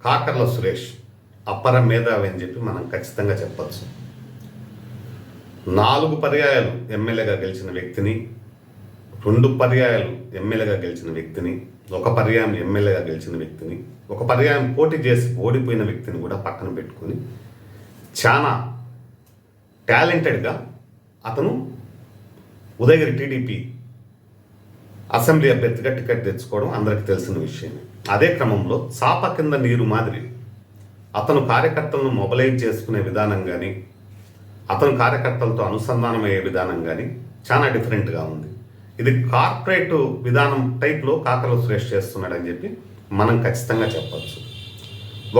Kakarla Suresh అప్పరం మేధావి అని చెప్పి మనం ఖచ్చితంగా చెప్పచ్చు. నాలుగు పర్యాయాలు ఎమ్మెల్యేగా గెలిచిన వ్యక్తిని రెండు పర్యాయాలు ఎమ్మెల్యేగా గెలిచిన వ్యక్తిని ఒక పర్యాయం ఎమ్మెల్యేగా గెలిచిన వ్యక్తిని ఒక పర్యాయం పోటీ చేసి ఓడిపోయిన వ్యక్తిని కూడా పక్కన పెట్టుకొని చాలా టాలెంటెడ్గా అతను ఉదయగిరి టీడీపీ అసెంబ్లీ అభ్యర్థిగా టికెట్ తెచ్చుకోవడం అందరికీ తెలిసిన విషయమే. అదే క్రమంలో చాప కింద నీరు మాదిరి అతను కార్యకర్తలను మొబలైజ్ చేసుకునే విధానం కానీ అతను కార్యకర్తలతో అనుసంధానం అయ్యే విధానం కానీ చాలా డిఫరెంట్గా ఉంది. ఇది కార్పొరేట్ విధానం టైప్లో కాకలు సురేష్ చేస్తున్నాడని చెప్పి మనం ఖచ్చితంగా చెప్పచ్చు.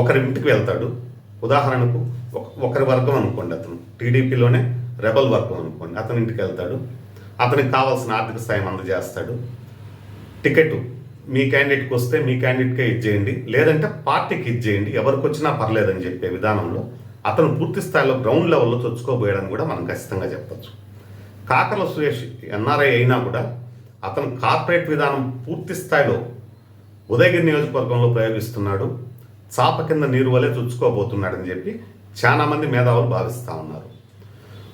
ఒకరి ఇంటికి వెళ్తాడు. ఉదాహరణకు ఒక- ఒకరి వర్గం అనుకోండి అతను. టీడీపీలోనే రెబల్ వర్గం అనుకోండి. అతని ఇంటికి వెళ్తాడు. అతనికి కావాల్సిన ఆర్థిక సాయం అందజేస్తాడు. టికెట్ మీ క్యాండిడేట్కి వస్తే మీ క్యాండిడేట్కే ఇచ్చేయండి. లేదంటే పార్టీకి ఇచ్చేయండి. ఎవరికి వచ్చినా పర్లేదని చెప్పే విధానంలో అతను పూర్తి స్థాయిలో గ్రౌండ్ లెవెల్లో చొచ్చుకోబోయాడని కూడా మనం ఖచ్చితంగా చెప్పచ్చు. కాకల సురేష్ ఎన్ఆర్ఐ అయినా కూడా అతను కార్పొరేట్ విధానం పూర్తి స్థాయిలో ఉదయగిరి నియోజకవర్గంలో ప్రయోగిస్తున్నాడు. చాప కింద నీరు వలె చుచ్చుకోబోతున్నాడని చెప్పి చాలా మంది మేధావులు భావిస్తూ ఉన్నారు.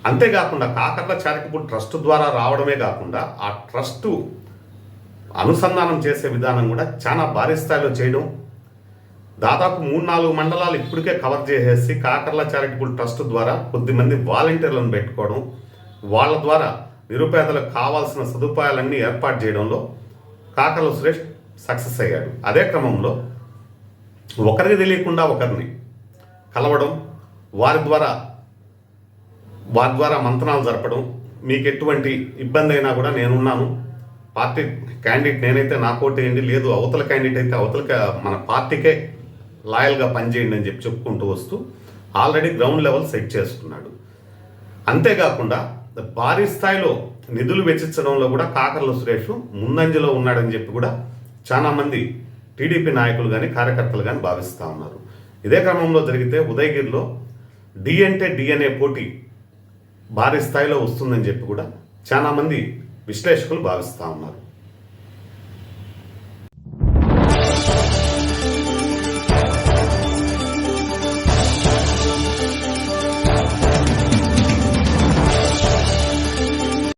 అంతేకాకుండా కాకర్ల చారిటబుల్ ట్రస్ట్ ద్వారా రావడమే కాకుండా ఆ ట్రస్టు అనుసంధానం చేసే విధానం కూడా చాలా భారీ స్థాయిలో చేయడం దాదాపు మూడు నాలుగు మండలాలు ఇప్పటికే కవర్ చేసేసి కాకర్ల చారిటబుల్ ట్రస్ట్ ద్వారా కొద్దిమంది వాలంటీర్లను పెట్టుకోవడం వాళ్ళ ద్వారా నిరుపేదలకు కావాల్సిన సదుపాయాలన్నీ ఏర్పాటు చేయడంలో కాకర్ల సురేష్ సక్సెస్ అయ్యాడు. అదే క్రమంలో ఒకరికి తెలియకుండా ఒకరిని కలవడం వారి ద్వారా వారి ద్వారా మంతనాలు జరపడం మీకు ఎటువంటి ఇబ్బంది అయినా కూడా నేనున్నాను. పార్టీ క్యాండిడేట్ నేనైతే నా కోట్ వేయండి లేదు అవతల క్యాండిడేట్ అయితే అవతల మన పార్టీకే లాయల్గా పనిచేయండి అని చెప్పి చెప్పుకుంటూ వస్తూ ఆల్రెడీ గ్రౌండ్ లెవెల్ సెట్ చేసుకున్నాడు. అంతేకాకుండా భారీ స్థాయిలో నిధులు వెచ్చించడంలో కూడా కాకర్ల సురేష్ ముందంజలో ఉన్నాడని చెప్పి కూడా చాలామంది టీడీపీ నాయకులు కానీ కార్యకర్తలు కానీ భావిస్తూ ఉన్నారు. ఇదే క్రమంలో జరిగితే ఉదయగిరిలో డి అంటే డిఎన్ఏ పోటీ భారీ స్థాయిలో వస్తుందని చెప్పి కూడా చాలామంది విశ్లేషకులు భావిస్తూ ఉన్నారు.